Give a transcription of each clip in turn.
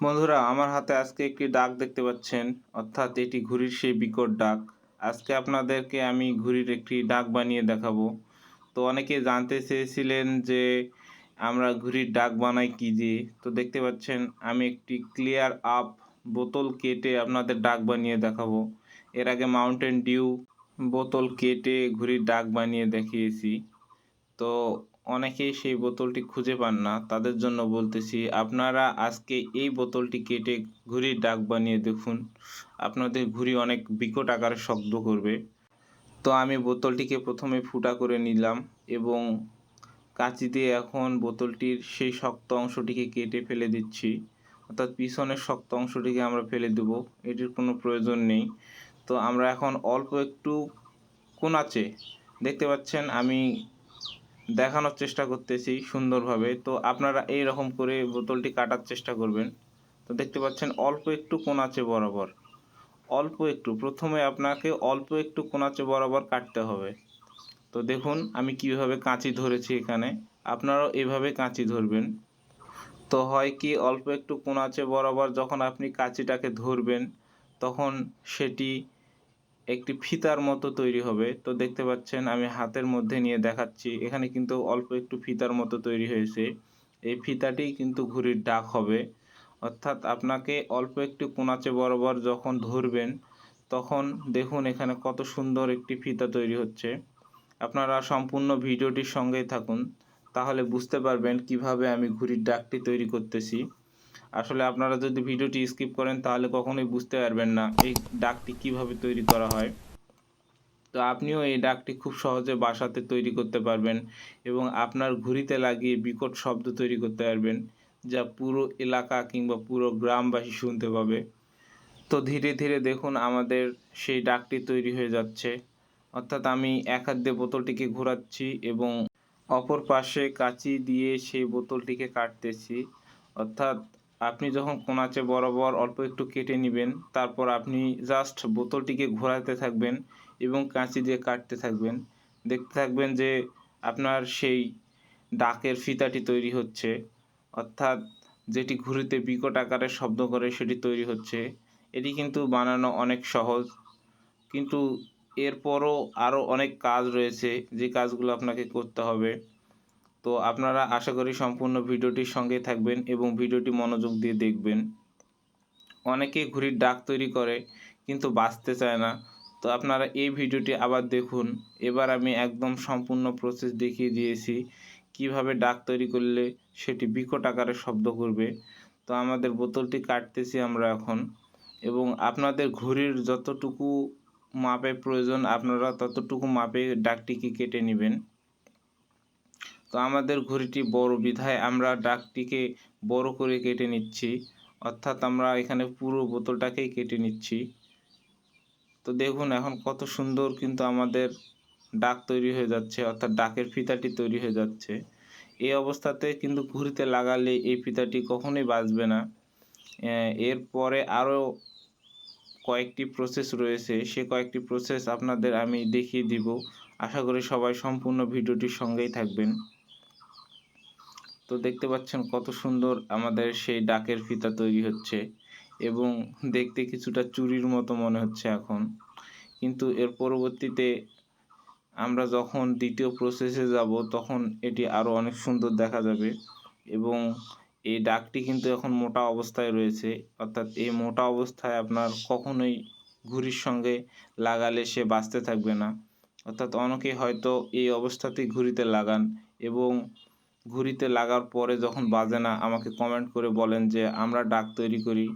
বন্ধুরা, আমার হাতে আজকে একটি ডাক দেখতে পাচ্ছেন। অর্থাৎ এটি ঘুড়ির সেই বিকট ডাক আজকে আপনাদেরকে আমি ঘুড়ির একটি ডাক বানিয়ে দেখাবো। তো অনেকে জানতে চেয়েছিলেন যে আমরা ঘুড়ির ডাক বানাই কী দিয়ে তো দেখতে পাচ্ছেন, আমি একটি ক্লিয়ার আপ বোতল কেটে আপনাদের ডাক বানিয়ে দেখাবো। এর আগে মাউন্টেন ডিউ বোতল কেটে ঘুড়ির ডাক বানিয়ে দেখিয়েছি। তো অনেকেই সেই বোতলটি খুঁজে পান না। তাদের জন্য বলতেছি, আপনারা আজকে এই বোতলটি কেটে ঘুড়ির ডাক বানিয়ে দেখুন। আপনাদের ঘুড়ি অনেক বিকট আকারে শব্দ করবে। তো আমি বোতলটিকে প্রথমে ফুটা করে নিলাম এবং কাঁচি দিয়ে এখন বোতলটির সেই শক্ত অংশটিকে কেটে ফেলে দিচ্ছি। অর্থাৎ পিছনের শক্ত অংশটিকে আমরা ফেলে দেব। এটির কোনো প্রয়োজন নেই। তো আমরা এখন অল্প একটু কোনাচে দেখতে পাচ্ছেন, আমি দেখানোর চেষ্টা করতেছি সুন্দরভাবে। তো আপনারা এই রকম করে বোতলটি কাটার চেষ্টা করবেন। তো দেখতে পাচ্ছেন, অল্প একটু কোনাচে বরাবর। অল্প একটু, প্রথমে আপনাকে অল্প একটু কোনাচে বরাবর কাটতে হবে। তো দেখুন, আমি কীভাবে কাঁচি ধরেছি এখানে। আপনারাও এভাবে কাঁচি ধরবেন। তো হয় কি, অল্প একটু কোনাচে বরাবর যখন আপনি কাঁচিটাকে ধরবেন, তখন সেটি একটি ফিতার মতো তৈরি হবে। তো দেখতে পাচ্ছেন, আমি হাতের মধ্যে নিয়ে দেখাচ্ছি। এখানে কিন্তু অল্প একটু ফিতার মতো তৈরি হয়েছে। এই ফিতাটি কিন্তু ঘুড়ির ডাক হবে। অর্থাৎ আপনাকে অল্প একটু কোনাচে বরাবর যখন ধরবেন, তখন দেখুন এখানে কত সুন্দর একটি ফিতা তৈরি হচ্ছে। আপনারা সম্পূর্ণ ভিডিওটির সঙ্গেই থাকুন, তাহলে বুঝতে পারবেন কীভাবে আমি ঘুড়ির ডাকটি তৈরি করতেছি। আসলে আপনারা যদি ভিডিওটি স্কিপ করেন, তাহলে কখনোই বুঝতে পারবেন না এই ডাকটি কীভাবে তৈরি করা হয়। তো আপনিও এই ডাকটি খুব সহজে বাসাতে তৈরি করতে পারবেন এবং আপনার ঘুড়িতে লাগিয়ে বিকট শব্দ তৈরি করতে পারবেন যা পুরো এলাকা কিংবা পুরো গ্রামবাসী শুনতে পাবে। তো ধীরে ধীরে দেখুন আমাদের সেই ডাকটি তৈরি হয়ে যাচ্ছে। অর্থাৎ আমি এক হাত দিয়ে বোতলটিকে ঘোরাচ্ছি এবং অপর পাশে কাঁচি দিয়ে সেই বোতলটিকে কাটতেছি। অর্থাৎ আপনি যখন কোনাচে বরাবর অল্প একটু কেটে নেবেন, তারপর আপনি জাস্ট বোতলটিকে ঘোরাতে থাকবেন এবং কাঁচি দিয়ে কাটতে থাকবেন। দেখতে থাকবেন যে আপনার সেই ডাকের ফিতাটি তৈরি হচ্ছে, অর্থাৎ যেটি ঘুরিতে বিকট আকারে শব্দ করে সেটি তৈরি হচ্ছে। এটি কিন্তু বানানো অনেক সহজ, কিন্তু এরপরও আরও অনেক কাজ রয়েছে যে কাজগুলো আপনাকে করতে হবে। তো আপনারা আশা করি সম্পূর্ণ ভিডিওটির সঙ্গে থাকবেন এবং ভিডিওটি মনোযোগ দিয়ে দেখবেন। অনেকে ঘুড়ির ডাক তৈরি করে, কিন্তু বাঁচতে চায় না। তো আপনারা এই ভিডিওটি আবার দেখুন। এবার আমি একদম সম্পূর্ণ প্রসেস দেখিয়ে দিয়েছি, কীভাবে ডাক তৈরি করলে সেটি বিকট আকারে শব্দ করবে। তো আমাদের বোতলটি কাটতেছি আমরা এখন। এবং আপনাদের ঘড়ির যতটুকু মাপে প্রয়োজন, আপনারা ততটুকু মাপে ডাকটিকে কেটে নেবেন। তো আমাদের ঘড়িটি বড় বিধায় আমরা ডাকটিকে বড় করে কেটে নিচ্ছি। অর্থাৎ আমরা এখানে পুরো বোতলটাকেই কেটে নিচ্ছি। তো দেখুন, এখন কত সুন্দর কিন্তু আমাদের ডাক তৈরি হয়ে যাচ্ছে, অর্থাৎ ডাকের ফিতাটি তৈরি হয়ে যাচ্ছে। এই অবস্থাতে কিন্তু ঘুরিতে লাগালে এই ফিতাটি কখনোই বাজবে না। এরপরে আরও কয়েকটি প্রসেস রয়েছে। সে কয়েকটি প্রসেস আপনাদের আমি দেখিয়ে দিব। আশা করি সবাই সম্পূর্ণ ভিডিওটির সঙ্গেই থাকবেন। তো দেখতে পাচ্ছেন কত সুন্দর আমাদের সেই ডাকের ফিতা তৈরি হচ্ছে এবং দেখতে কিছুটা চুরির মতো মনে হচ্ছে এখন। কিন্তু এর পরবর্তীতে আমরা যখন দ্বিতীয় প্রসেসে যাব, তখন এটি আরও অনেক সুন্দর দেখা যাবে এবং এই ডাকটি কিন্তু এখন মোটা অবস্থায় রয়েছে। অর্থাৎ এই মোটা অবস্থায় আপনার কখনোই ঘুড়ির সঙ্গে লাগালে সে বাঁচতে থাকবে না। অর্থাৎ অনেকে হয়তো এই অবস্থাতেই ঘুড়িতে লাগান এবং ঘুড়িতে লাগার পরে যখন বাজে না, আমাকে কমেন্ট করে বলেন যে, আমরা ডাক তৈরি করি,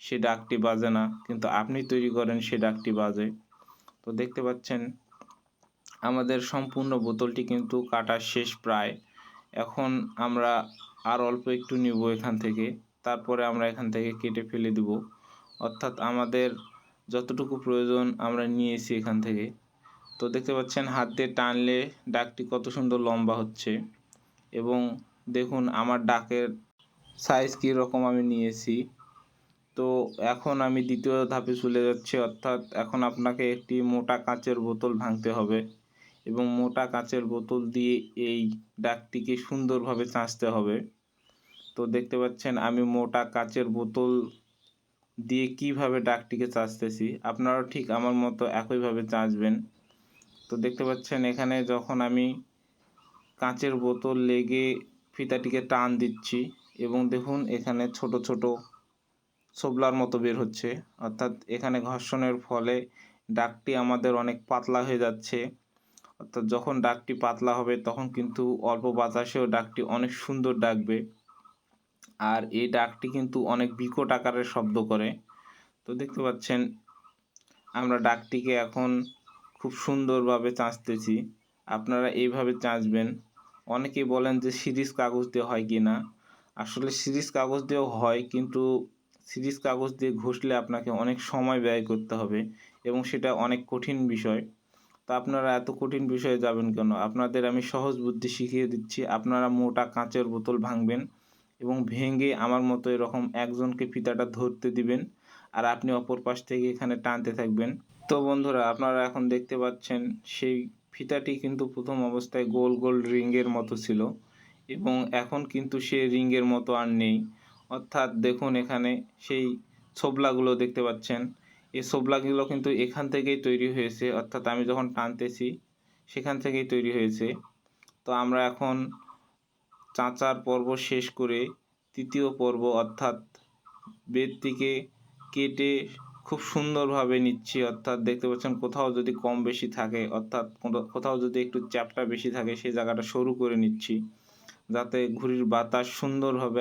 সে ডাকটি বাজে না, কিন্তু আপনি তৈরি করেন, সে ডাকটি বাজে। তো দেখতে পাচ্ছেন, আমাদের সম্পূর্ণ বোতলটি কিন্তু কাটা শেষ প্রায়। এখন আমরা আর অল্প একটু নিব এখান থেকে, তারপরে আমরা এখান থেকে কেটে ফেলে দেব। অর্থাৎ আমাদের যতটুকু প্রয়োজন আমরা নিয়েছি এখান থেকে। তো দেখতে পাচ্ছেন, হাত দিয়ে টানলে ডাকটি কত সুন্দর লম্বা হচ্ছে। এবং দেখুন আমার ডাকের সাইজ কীরকম আমি নিয়েছি। তো এখন আমি দ্বিতীয় ধাপে চলে যাচ্ছি, অর্থাৎ এখন আপনাকে একটি মোটা কাঁচের বোতল ভাঙতে হবে এবং মোটা কাঁচের বোতল দিয়ে এই ডাকটিকে সুন্দরভাবে চাঁচতে হবে। তো দেখতে পাচ্ছেন আমি মোটা কাঁচের বোতল দিয়ে কীভাবে ডাকটিকে চাচতেছি, আপনারাও ঠিক আমার মতো একইভাবে চাচবেন। তো দেখতে পাচ্ছেন এখানে যখন আমি কাঁচের বোতল লেগে ফিতাটিকে টান দিচ্ছি এবং দেখুন এখানে ছোট ছোট ছোবলার মতো বের হচ্ছে। অর্থাৎ এখানে ঘর্ষণের ফলে ডাকটি আমাদের অনেক পাতলা হয়ে যাচ্ছে। অর্থাৎ যখন ডাকটি পাতলা হবে তখন কিন্তু অল্প বাতাসেও ডাকটি অনেক সুন্দর ডাকবে। আর এই ডাকটি কিন্তু অনেক বিকট আকারের শব্দ করে। তো দেখতে পাচ্ছেন, আমরা ডাকটিকে এখন খুব সুন্দরভাবে চাঁচতেছি। আপনারা এইভাবে চাঁচবেন। অনেকেই বলেন যে সিরিজ কাগজ দিয়ে হয় কি না। আসলে সিরিজ কাগজ দিয়েও হয়, কিন্তু সিরিজ কাগজ দিয়ে ঘষলে আপনাকে অনেক সময় ব্যয় করতে হবে এবং সেটা অনেক কঠিন বিষয়। তো আপনারা এত কঠিন বিষয়ে যাবেন কেন? আপনাদের আমি সহজ বুদ্ধি শিখিয়ে দিচ্ছি, আপনারা মোটা কাঁচের বোতল ভাঙবেন এবং ভেঙে আমার মতো এরকম একজনকে ফিতাটা ধরতে দিবেন আর আপনি অপর পাশ থেকে এখানে টানতে থাকবেন। তো বন্ধুরা, আপনারা এখন দেখতে পাচ্ছেন সেই ফিতাটি কিন্তু প্রথম অবস্থায় গোল গোল রিংয়ের মতো ছিল এবং এখন কিন্তু সে রিংয়ের মতো আর নেই। অর্থাৎ দেখুন এখানে সেই ছোবলাগুলো দেখতে পাচ্ছেন। এই ছোবলাগুলো কিন্তু এখান থেকেই তৈরি হয়েছে। অর্থাৎ আমি যখন টানতেছি সেখান থেকেই তৈরি হয়েছে। তো আমরা এখন চাঁচার পর্ব শেষ করে তৃতীয় পর্ব অর্থাৎ বেদটিকে কেটে খুব সুন্দরভাবে নিচ্ছি, অর্থাৎ দেখতে পাচ্ছেন কোথাও যদি কম বেশি থাকে, অর্থাৎ কোথাও যদি একটু চ্যাপটা বেশি থাকে, সেই জায়গাটা সরু করে নিচ্ছি, যাতে ঘুড়ির বাতাস সুন্দরভাবে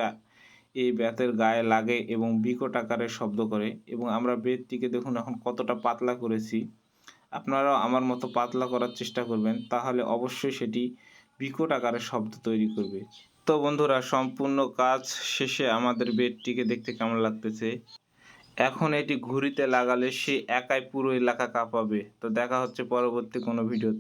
এই ব্যাতের গায়ে লাগে এবং বিকট আকারে শব্দ করে। এবং আমরা বেদটিকে দেখুন এখন কতটা পাতলা করেছি। আপনারাও আমার মতো পাতলা করার চেষ্টা করবেন, তাহলে অবশ্যই সেটি বিকট আকারে শব্দ তৈরি করবে। তো বন্ধুরা, সম্পূর্ণ কাজ শেষে আমাদের বেডটিকে দেখতে কেমন লাগতেছে? এখন এটি ঘুড়িতে লাগালে সে একাই পুরো এলাকা কাঁপাবে। তো দেখা হচ্ছে পরবর্তী কোনো ভিডিওতে।